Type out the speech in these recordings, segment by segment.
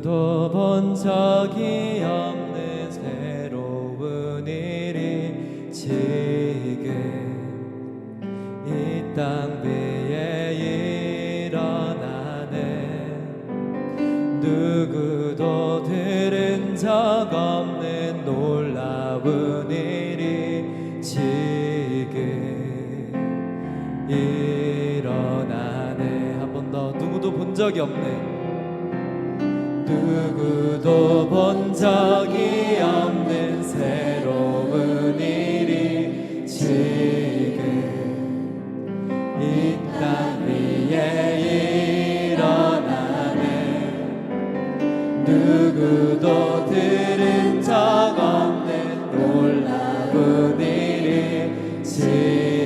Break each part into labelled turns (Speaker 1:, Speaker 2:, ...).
Speaker 1: 누구도 본 적이 없는 새로운 일이 지금 이 땅 위에 일어나네. 누구도 들은 적 없는 놀라운 일이 지금 일어나네. 한 번 더. 누구도 본 적이 없네 누구도 본 적이 없는 새로운 일이 지금 이 땅 위에 일어나네 누구도 들은 적 없는 놀라운 일이 지금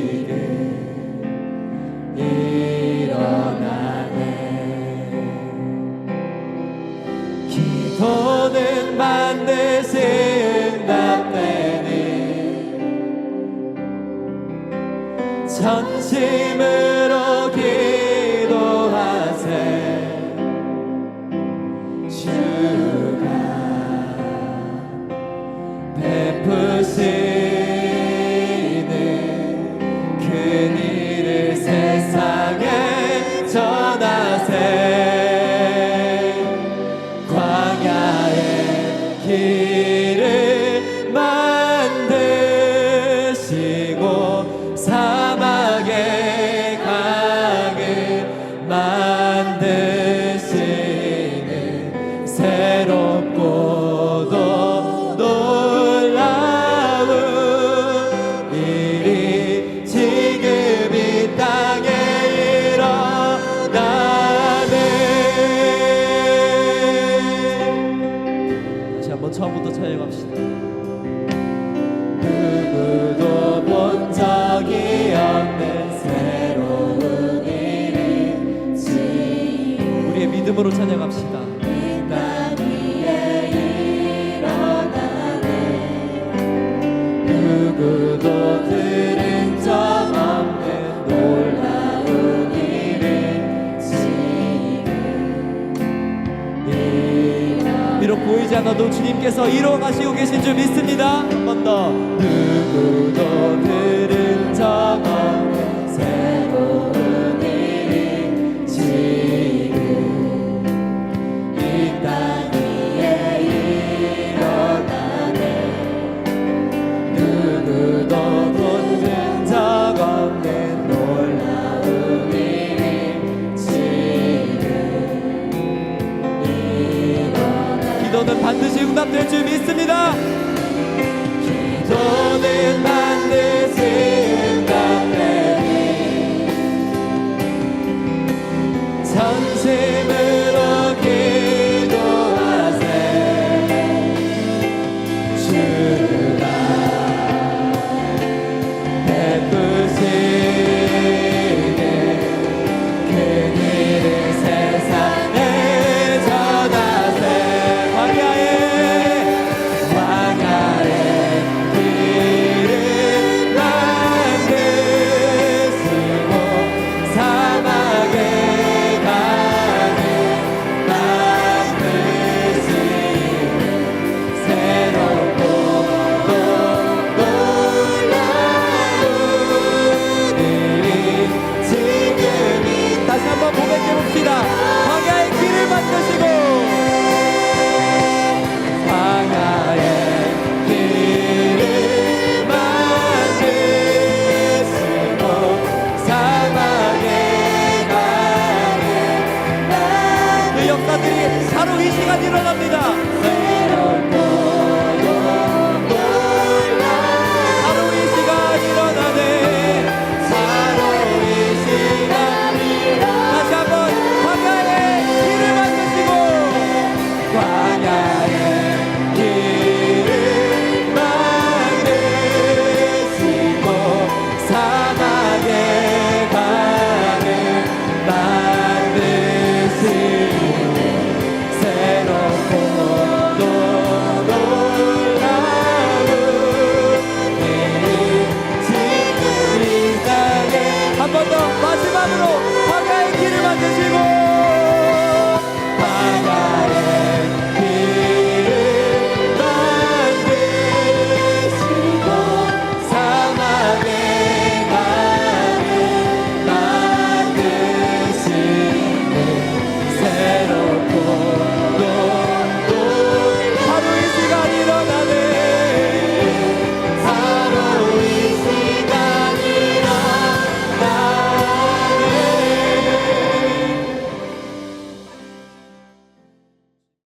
Speaker 1: 전심으로 기도하세. 주가 베푸 처음부터 찬양합시다. 누구도 본 적이 없는 새로운 일이 우리의 믿음으로 찬양합시다. 누구도 들 않아도 주님께서 이루어 가시고 계신 줄 믿습니다. 한 번 더 반드시 응답될 줄 믿습니다. 기도는 바로